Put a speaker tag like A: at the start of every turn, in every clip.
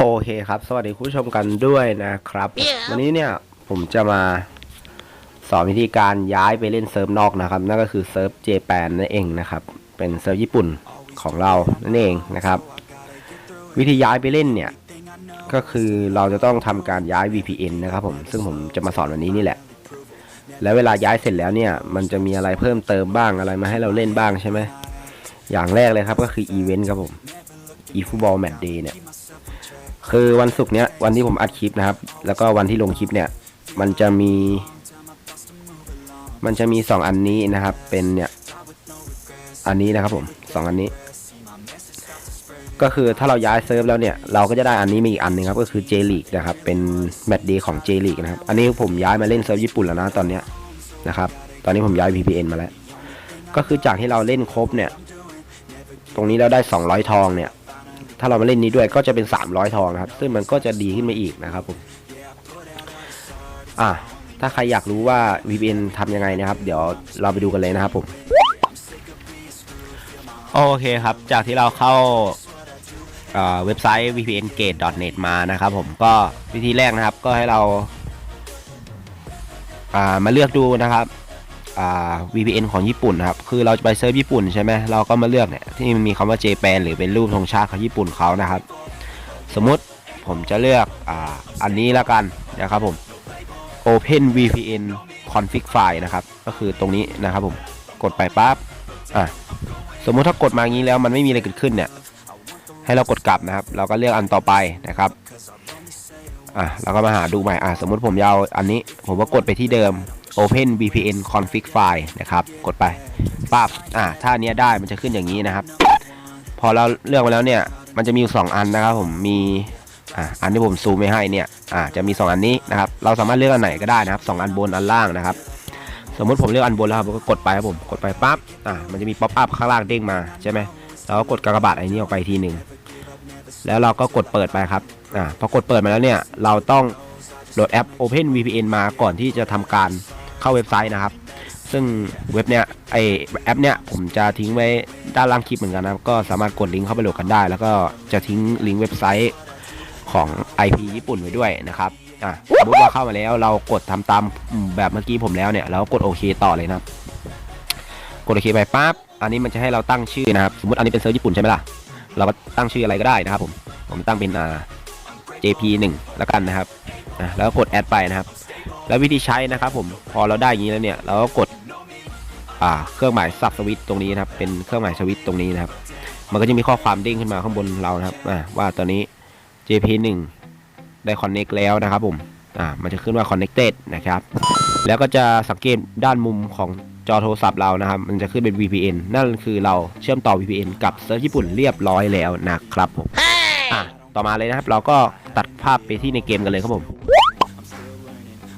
A: โอเคครับ สวัสดีคุณผู้ชมกันด้วยนะครับ วันนี้เนี่ยผมจะมาสอนวิธีการย้ายไปเล่นเซิร์ฟนอกนะครับ นั่นก็คือเซิร์ฟเจแปนนั่นเองนะครับ เป็นเซิร์ฟญี่ปุ่นของเรานั่นเองนะครับ วิธีย้ายไปเล่นเนี่ย ก็คือเราจะต้องทำการย้าย VPN นะครับผมซึ่งผมจะมาสอนวันนี้นี่แหละ แล้วเวลาย้ายเสร็จแล้วเนี่ย มันจะมีอะไรเพิ่มเติมบ้างอะไรมาให้เราเล่นบ้างใช่ไหมอย่างแรกเลยครับก็คืออีเวนต์ครับผม e f o o t b a l l Match Day เนี่ย คือวันศุกร์เนี้ยวันที่ผมอัดคลิปนะครับ แล้วก็วันที่ลงคลิปเนี่ย มันจะมี มันจะมีสองอันนี้นะครับ เป็นเนี่ยอันนี้นะครับผมสองอันนี้ ก็คือถ้าเราย้ายเซิร์ฟแล้วเนี่ย เราก็จะได้อันนี้มาอีกอันหนึ่งครับ ก็คือ J League นะครับ เป็นแมตช์เดย์ของ J League นะครับ อันนี้ผมย้ายมาเล่นเซิร์ฟญี่ปุ่นแล้วนะตอนเนี้ยนะครับ ตอนนี้ผมย้าย VPN มาแล้ว ก็คือจากที่เราเล่นครบเนี่ย ตรงนี้เราได้ 200 ทองเนี่ย ถ้าเรามาเล่นนี้ด้วยก็จะเป็น 300 ทองนะครับ ซึ่งมันก็จะดีขึ้นมาอีกนะครับผมอะถ้าใครอยากรู้ว่า VPN ทำยังไงนะครับ เดี๋ยวเราไปดูกันเลยนะครับผม โอเคครับ จากที่เราเข้าเว็บไซต์ vpngate.net มานะครับผมก็วิธีแรกนะครับก็ให้เราามาเลือกดูนะครับ VPN ของญี่ปุ่นนะครับ คือเราจะไปเซิร์ฟญี่ปุ่นใช่ไหมเราก็มาเลือกเนี่ยที่มันมีคำว่า JPAN หรือเป็นรูปธงชาติของญี่ปุ่นเขานะครับ สมมุติผมจะเลือกออันนี้ล้วกันนะครับผม Open VPN config file นะครับ ก็คือตรงนี้นะครับผม กดไปปั๊บ อะ สมมุติถ้ากดมางี้แล้วมันไม่มีอะไรเกิดขึ้นเนี่ย ให้เรากดกลับนะครับ เราก็เลือกอันต่อไปนะครับ อะเราก็มาหาดูใหม่อะสมมติผมยาวอันนี้ ผมก็กดไปที่เดิม Open VPN config file นะครับ กดไปปั๊บอะถ้าอันเนี้ยได้มันจะขึ้นอย่างนี้นะครับ พอเราเลือกมาแล้วเนี่ย มันจะมีอยู่สองอันนะครับ ผมมีอะอันที่ผมซูมไม่ให้เนี่ยอะจะมี 2 อันนี้นะครับ เราสามารถเลือกอันไหนก็ได้นะครับสองอันบนอันล่างนะครับ สมมติผมเลือกอันบนแล้วครับผมก็กดไปครับผมกดไปปั๊บอะมันจะมีป๊อปอัพข้างล่างเด้งมาใช่ไหมเราก็กดกากบาทไอ้นี้ออกไปทีหนึ่งแล้วเราก็กดเปิดไปครับ อ่าพอกดเปิดมาแล้วเนี่ย เราต้องโหลดแอป Open VPN มาก่อนที่จะทำการเข้าเว็บไซต์นะครับ ซึ่งเว็บเนี้ยไอแอปเนี้ยผมจะทิ้งไว้ด้านล่างคลิปเหมือนกันนะก็สามารถกดลิงก์เข้าไปโหลดกันได้ แล้วก็จะทิ้งลิงก์เว็บไซต์ของ IP ญี่ปุ่นไว้ด้วยนะครับอะสมมติว่าเข้ามาแล้วเรากดทำตามแบบเมื่อกี้ผมแล้วเนี่ยเรากดโอเคต่อเลยนะกดโอเคไปปั๊บอันนี้มันจะให้เราตั้งชื่อนะครับ สมมติอันนี้เป็นเซิร์ฟญี่ปุ่นใช่ไหมล่ะ เราก็ตั้งชื่ออะไรก็ได้นะครับผม ผมตั้งเป็นอ่า JP 1 แล้วกันนะครับอะแล้วกดแอดไปนะครับ แล้ววิธีใช้นะครับ ผมพอเราได้อย่างนี้แล้วเนี่ยเราก็กดอ่าเครื่องหมายสับสวิตช์ตรงนี้นะครับ เป็นเครื่องหมายสวิตช์ตรงนี้นะครับ มันก็จะมีข้อความเด้งขึ้นมาข้างบนเรานะครับอ่าว่าตอนนี้ JP 1 ได้ connect แล้วนะครับ ผมอ่ามันจะขึ้นว่า connected นะครับ แล้วก็จะสังเกตด้านมุมของจอโทรศัพท์เรานะครับ มันจะขึ้นเป็น VPN นั่นคือเราเชื่อมต่อ VPN กับเซิร์ฟญี่ปุ่นเรียบร้อยแล้วนะครับผม ต่อมาเลยนะครับ เราก็ตัดภาพไปที่ในเกมกันเลยครับผม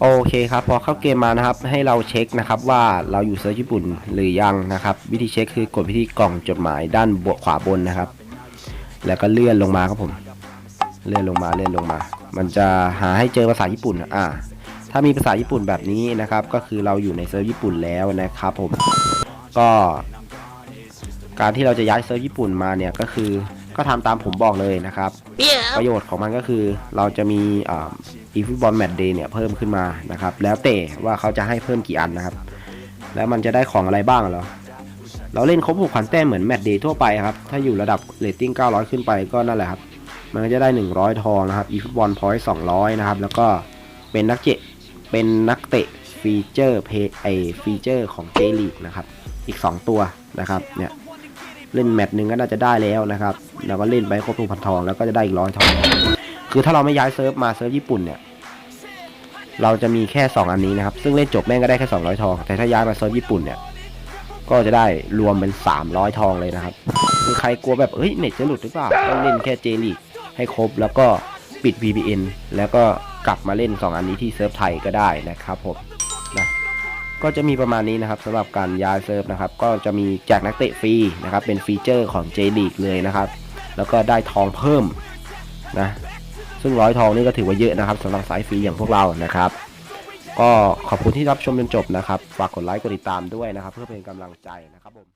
A: โอเคครับพอเข้าเกมมานะครับให้เราเช็คนะครับว่าเราอยู่เซิร์ฟญี่ปุ่นหรือยังนะครับ วิธีเช็คคือกดไปที่กล่องจดหมายด้านบขวาบนนะครับ แล้วก็เลื่อนลงมาครับผม เลื่อนลงมาเลื่อนลงมา มันจะหาให้เจอภาษาญี่ปุ่นอ่าถ้ามีภาษาญี่ปุ่นแบบนี้นะครับ ก็คือเราอยู่ในเซิร์ฟญี่ปุ่นแล้วนะครับผมก็ การที่เราจะย้ายเซิร์ฟญี่ปุ่นมาเนี่ยก็คือก็ทำตามผมบอกเลยนะครับ ประโยชน์ของมันก็คือเราจะมีอีฟุตบอลแมตช์เดย์เนี่ยเพิ่มขึ้นมานะครับ แล้วแต่ว่าเขาจะให้เพิ่มกี่อันนะครับ แล้วมันจะได้ของอะไรบ้างเหรอเราเล่นครบ6,000แต้มเหมือนแมตช์เดย์ทั่วไปครับ ถ้าอยู่ระดับเรตติ้ง 900 ขึ้นไปก็นั่นแหละครับ มันก็จะได้ 100 ทองนะครับอีฟุตบอลพอยต์200 นะครับ แล้วก็เป็นนักเจเป็นนักเตะฟีเจอร์เพย์ไอฟีเจอร์ของเจลีกนะครับ อีก 2 ตัวนะครับเนี่ยเล่นแมตช์หนึ่งก็น่าจะได้แล้วนะครับ แล้วก็เล่นไปครบทุกพันทองแล้วก็จะได้อีกร้อยทอง คือถ้าเราไม่ย้ายเซิร์ฟมาเซิร์ฟญี่ปุ่นเนี่ย เราจะมีแค่ 2 อันนี้นะครับ ซึ่งเล่นจบแม่งก็ได้แค่ 200 ทอง แต่ถ้าย้ายมาเซิร์ฟญี่ปุ่นเนี่ย ก็จะได้รวมเป็น 300 ทองเลยนะครับ คือใครกลัวแบบเฮ้ยเน็ตจะหลุดหรือเปล่าก็เล่นแค่เจลีกให้ครบแล้วก็ปิด VPN แล้วก็กลับมาเล่น 2 อันนี้ที่เซิร์ฟไทยก็ได้นะครับผมนะก็จะมีประมาณนี้นะครับสำหรับการย้ายเซิร์ฟนะครับ ก็จะมีแจกนักเตะฟรีนะครับ เป็นฟีเจอร์ของ J League เลยนะครับ แล้วก็ได้ทองเพิ่มนะซึ่งร้อยทองนี่ก็ถือว่าเยอะนะครับสำหรับสายฟรีอย่างพวกเรานะครับ ก็ขอบคุณที่รับชมจนจบนะครับ ฝากกดไลค์กดติดตามด้วยนะครับ เพื่อเป็นกำลังใจนะครับผม